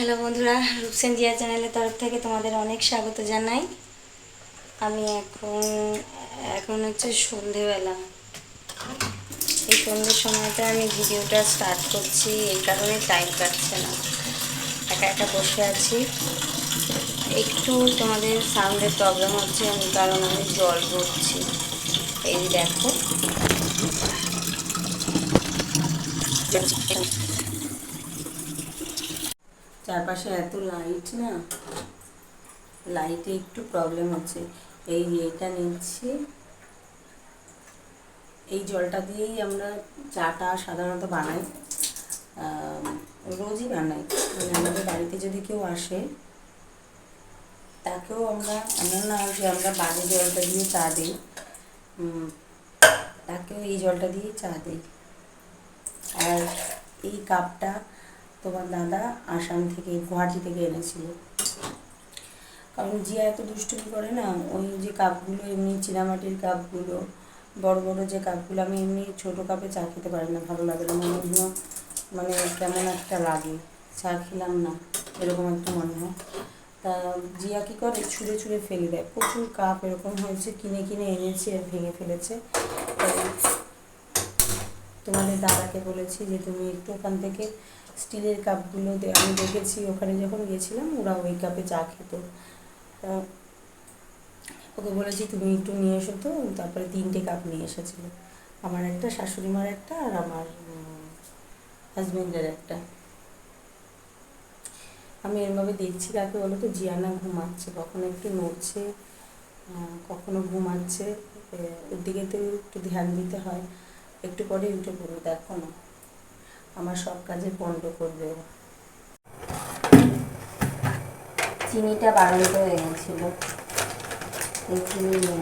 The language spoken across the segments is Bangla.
হ্যালো বন্ধুরা, রূপসেন জিয়া চ্যানেলের তরফ থেকে তোমাদের অনেক স্বাগত জানাই। আমি এখন এখন হচ্ছে সন্ধেবেলা। এই সন্ধ্যের সময়টা আমি ভিডিওটা স্টার্ট করছি, এই কারণে টাইম কাটছে না। একা একা বসে আছি। একটু তোমাদের সাউন্ডের প্রবলেম হচ্ছে আমি কারণ আমি জল ভরছি। এই দেখো। চারপাশে এত লাইট না? লাইটে একটু প্রবলেম হচ্ছে। এই এটা নিচ্ছি। এই জলটা দিয়েই আমরা চাটা সাধারণত বানাই। রোজই বানাই। মানে আমাদের বাড়িতে যদি কেউ আসে, তাকেও আমরা, এমন না যে আমরা বাজে জলটা দিয়ে চা দিই। তাকেও এই জলটা দিয়েই চা দিই। আর এই কাপটা তোমার দাদা আসাম থেকে, গুয়াহাটি থেকে এনেছিল। কারণ জিয়া এত দুষ্টুমি করে না, ওই যে কাপগুলো, এমনি চীনামাটির কাপগুলো, বড় বড় যে কাপগুলো, আমি এমনি ছোটো কাপে চা খেতে পারি না, ভালো লাগে না, মনে হয় মানে কেমন একটা লাগে। চা খেলাম না, এরকম একটা মনে হয়। তা জিয়া কী করে? ছুঁড়ে ছুঁড়ে ফেলে দেয়। প্রচুর কাপ এরকম হয়েছে, কিনে কিনে এনেছে আর ভেঙে ফেলেছে। তোমাদের দাদাকে বলেছি যে, তুমি একটু ওখান থেকে স্টিলের কাপগুলো আমি দেখেছি ওখানে যখন গেছিলাম ওরা ওই কাপে চা খেত। ওকে বলেছি, তুমি একটু নিয়ে এসো তো। তারপরে তিনটে কাপ নিয়ে এসেছিল। আমার একটা শাশুড়ি মার একটা আর আমার হাজবেন্ডের একটা। আমি এরভাবে দেখছি কাকে বলো তো জিয়ানা ঘুমাচ্ছে, কখনো একটু নড়ছে কখনো ঘুমাচ্ছে। ওর দিকে তো একটু ধ্যান দিতে হয়। একটু পরে উঠে পড়বে দেখো না। আমার সব কাজে পণ্ড করবে চিনিটা বাড়ন্ত হয়ে গেছিল। এই চিনি নিয়ে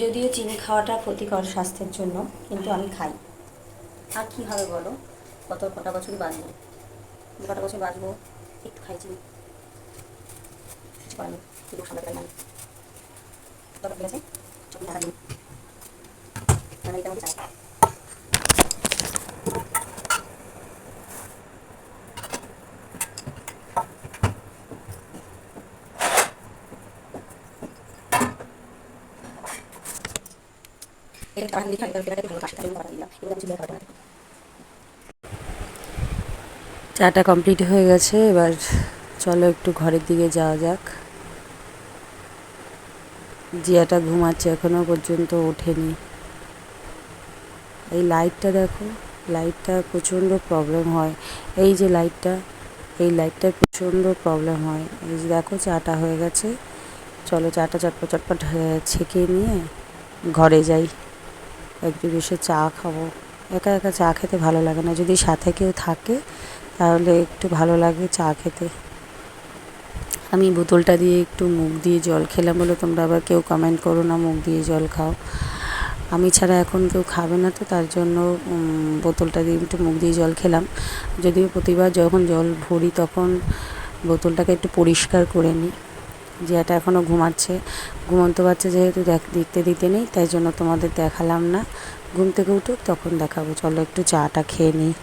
যদিও চিনি খাওয়াটা ক্ষতিকর স্বাস্থ্যের জন্য, কিন্তু আমি খাই। আর কি হবে বলো? কত কটা বছরই বাঁচবো। কটা বছর বাঁচবো? একটু খাই চিনি। কিছু সামলাতে পারি না ঠিক আছে? এটা চাই। চাটা কমপ্লিট হয়ে গেছে, এবার চলো একটু ঘরের দিকে যাওয়া যাক। জিয়াটা ঘুমাচ্ছে এখনও পর্যন্ত, ওঠেনি। এই লাইটটা দেখো, লাইটটা প্রচণ্ড প্রবলেম হয়। এই যে লাইটটা, এই লাইটটার প্রচণ্ড প্রবলেম হয়। এই যে দেখো, চাটা হয়ে গেছে। চলো চাটা চটপট চটপট ছেঁকে নিয়ে ঘরে যাই। একটু বসে চা খাব। একা একা চা খেতে ভালো লাগে না। যদি সাথে কেউ থাকে, তাহলে একটু ভালো লাগে চা খেতে। আমি বোতলটা দিয়ে একটু মুখ দিয়ে জল খেলাম বলে তোমরা আবার কেউ কমেন্ট করো না, মুখ দিয়ে জল খাও। আমি ছাড়া এখন কেউ খাবে না তো, তার জন্য বোতলটা দিয়ে একটু মুখ দিয়ে জল খেলাম। যদিও প্রতিবার যখন জল ভরি, তখন বোতলটাকে একটু পরিষ্কার করে নিই। জিয়াটা এখনও ঘুমাচ্ছে ঘুমন্ত বাচ্চা যেহেতু দেখতে দিতে নেই তাই জন্য তোমাদের দেখালাম না। ঘুম থেকে উঠুক তখন দেখাবো। চলো একটু চাটা খেয়ে নিই।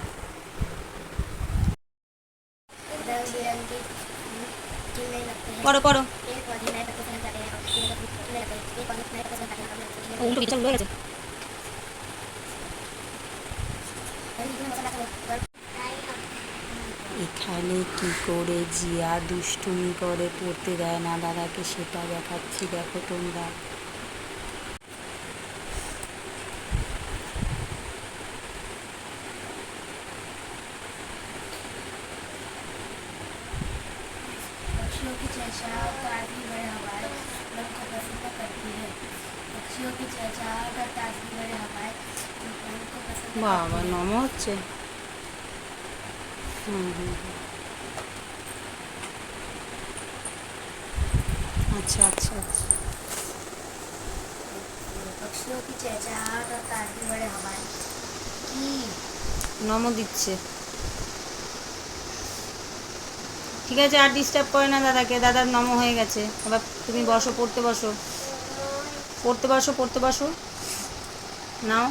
এখানে কি করে জিয়া দুষ্টুমি করে পড়তে দেয় না দাদাকে সেটা দেখাচ্ছি দেখো তোমরা पक्षियों की चहचहाहट ताजगी भरे हवाएं मन को प्रसन्न करती है पक्षियों की चहचहाहट और ताजगी भरे हवाएं मन को प्रसन्न বাবা নম হচ্ছে হুম হুম হুম। আচ্ছা আচ্ছা আচ্ছা पक्षियों की चहचहाट और ताजगी बड़े हवाएं की নম দিচ্ছে ঠিক আছে আর ডিস্টার্ব করে না দাদাকে দাদার নম হয়ে গেছে এবার তুমি বসো পড়তে বসো পড়তে বসো পড়তে বসো নাও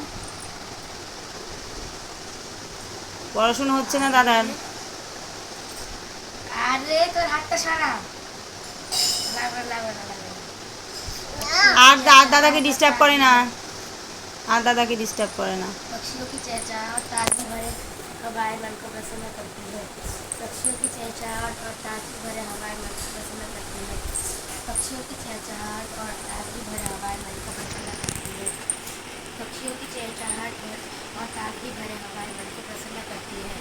পড়াশোনা হচ্ছে না দাদার আরে তোর হাতটা সারা লাগবে লাগবে না লাগবে আর দা- আর দাদাকে ডিস্টার্ব করে না আর দাদাকে ডিস্টার্ব করে না पक्षियों की चहचहाट ताजगी भरे हवाएं मन को प्रसन्न करती है पक्षियों की चहचहाट और ताजगी भरे हवाएं मन को प्रसन्न करती है पक्षियों की चहचहाट और ताजगी भरे हवाएं मन को प्रसन्न करती है पक्षियों की चहचहाट और ताजगी भरे हवाएं मन को प्रसन्न करती है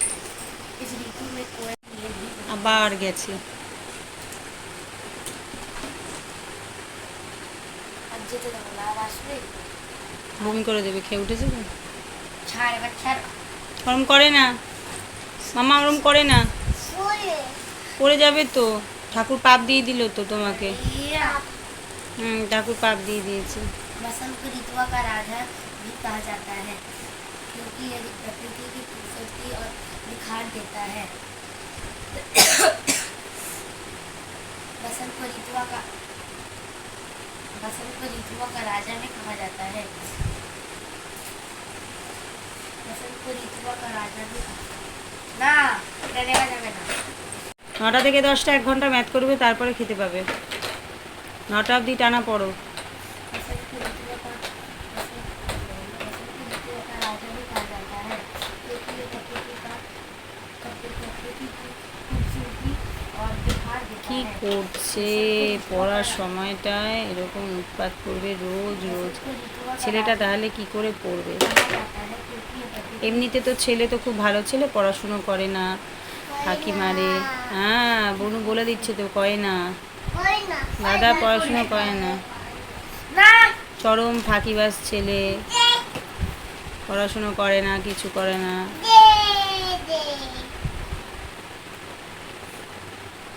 इस ऋतु में कोयल ये भी আবার গেছে अब যেতে দেবো না আবার আসবে বমি করে দেবে খেয়ে উঠেছে তো ছাড় এবার ছাড় ওরম করে না মামা ওরম করে না পড়ে যাবে তো ঠাকুর পাপ দিয়ে দিল তো তোমাকে या হুম ঠাকুর পাপ দিয়ে দিয়েছে बसंत को ऋतुआ का राजा भी कहा जाता है क्योंकि यह प्रकृति की खूबसूरती और निखार देता है बसंत को ऋतुआ का बसंत को ऋतुआ का राजा भी कहा जाता है बसंत को ऋतुआ का राजा भी कहा না এটা নেওয়া যাবে না নটা থেকে দশটা এক ঘন্টা ম্যাথ করবে তারপরে খেতে পাবে নটা অবধি টানা পড়ো কি করছে? পড়ার সময়টায় এরকম উৎপাত করবে রোজ রোজ। ছেলেটা তাহলে কি করে পড়বে? এমনিতে তো ছেলে তো খুব ভালো ছেলে, পড়াশুনো করে না। ফাঁকি মারে। হ্যাঁ বনু বলে দিচ্ছে তো, কয় না। দাদা পড়াশুনো করে না। চরম ফাঁকিবাস ছেলে। পড়াশুনো করে না, কিছু করে না।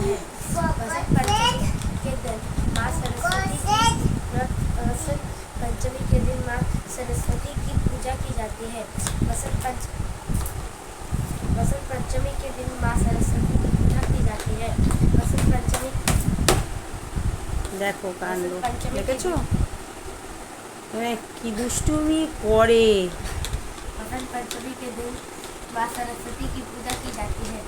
है बसंत पंचमी के दिन माँ सरस्वती की व्रत बसंत पंचमी के दिन माँ सरस्वती की पूजा की जाती है बसंत पंच बसंत पंचमी के दिन माँ सरस्वती की पूजा की जाती है बसंत पंचमी দেখো কাণ্ড দেখেছো মানে কি দুষ্টুমি করে बसंत पंचमी के दिन माँ सरस्वती की पूजा की जाती है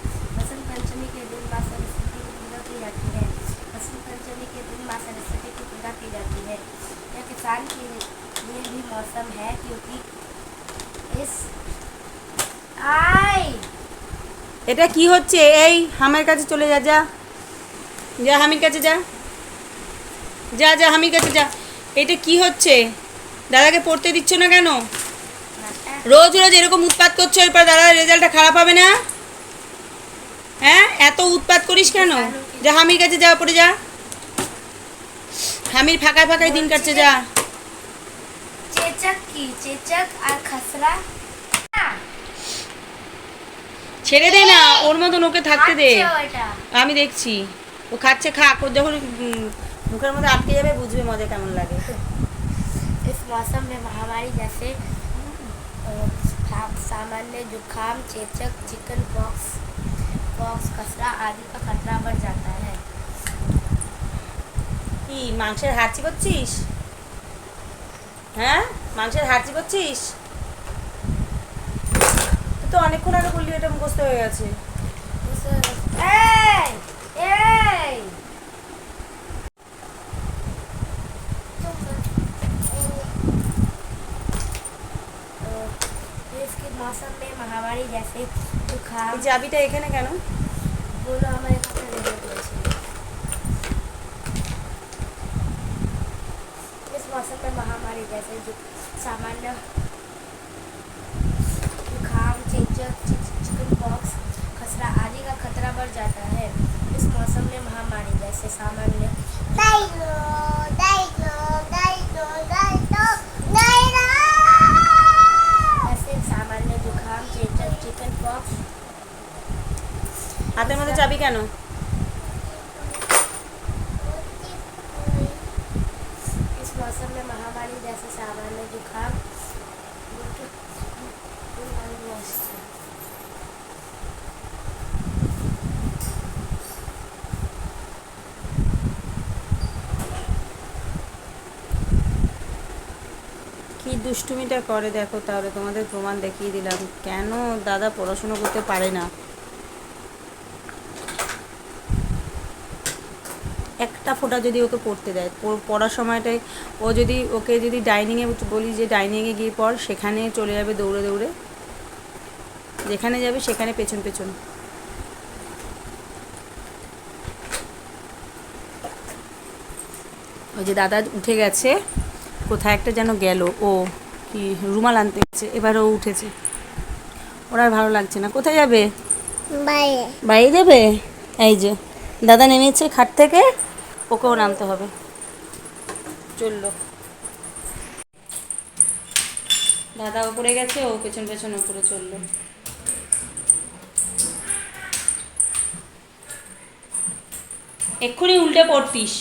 এটা কি হচ্ছে? এই, হামের কাছে চলে যা যা। যা, হামির কাছে যা। যা যা, হামির কাছে যা। এটা কি হচ্ছে? দাদাকে পড়তে দিচ্ছ না কেন? রোজ রোজ এরকম উৎপাত করছ, এরপর দাদার রেজাল্টটা খারাপ হবে না? হ্যাঁ? এত উৎপাত করিস কেন? যা, হামির কাছে যা পড়ে যা। হামির ফাঁকায় ফাঁকায় দিন কাটছে, যা। চেচাক কি চেচাক আর খাসরা। ছেড়ে দে না ওর মতন ওকে থাকতে দে খাচ্ছে ওটা। আমি দেখছি ও খাচ্ছে খাক ওর যখন উম, মুখের মধ্যে আটকে যাবে বুঝবে মজা কেমন লাগে इस मौसम में महामारी जैसे अ, खा- सामान्य जुकाम चेचक चिकन पॉक्स पॉक्स खसरा आदि का खतरा बढ़ जाता है কি মাংসের হাঁচি করছিস হ্যাঁ মাংসের হাঁচি করছিস তুই তো অনেকক্ষণ আগে বললি এটা মুখস্থ হয়ে গেছে उस- ए! ए! अ, इसके मौसम में महामारी जैसे जुकाम এই চাবিটা এখানে কেন बोलो हमारे खाते में नहीं पहुंचे। इस मौसम में महामारी जैसे जो सामान्य जुकाम चेचक चिकन पॉक्स खसरा आदि का खतरा बढ़ जाता है इस मौसम में महामारी जैसे सामान्य ऐसे सामान्य जुकाम चेचक चिकन पॉक्स হাতের মধ্যে চাবি কেন দুষ্টুমিটা করে, দেখো তাহলে তোমাদের প্রমাণ দেখিয়ে দিলাম। কেন দাদা পড়াশুনো করতে পারে না? একটা ফোঁটা যদি ওকে পড়তে দেয় পড়ার সময়টায় ও যদি, ওকে যদি ডাইনিংয়ে বলি যে ডাইনিংয়ে গিয়ে পড়, সেখানে চলে যাবে দৌড়ে দৌড়ে। যেখানে যাবে সেখানে পেছন পেছন। ওই যে দাদা উঠে গেছে। কোথায় একটা যেন গেল। ও কি রুমাল আনতে গেছে এবার ও উঠেছে। ওর আর ভালো লাগছে না। কোথায় যাবে? বাইরে যাবে? এই যে দাদা নেমেছে খাট থেকে ওকেও নামতে হবে। চলল। দাদা উপরে গেছে ও পেছন পেছন উপরে চলল। এক্ষুনি উল্টে পড়তিস।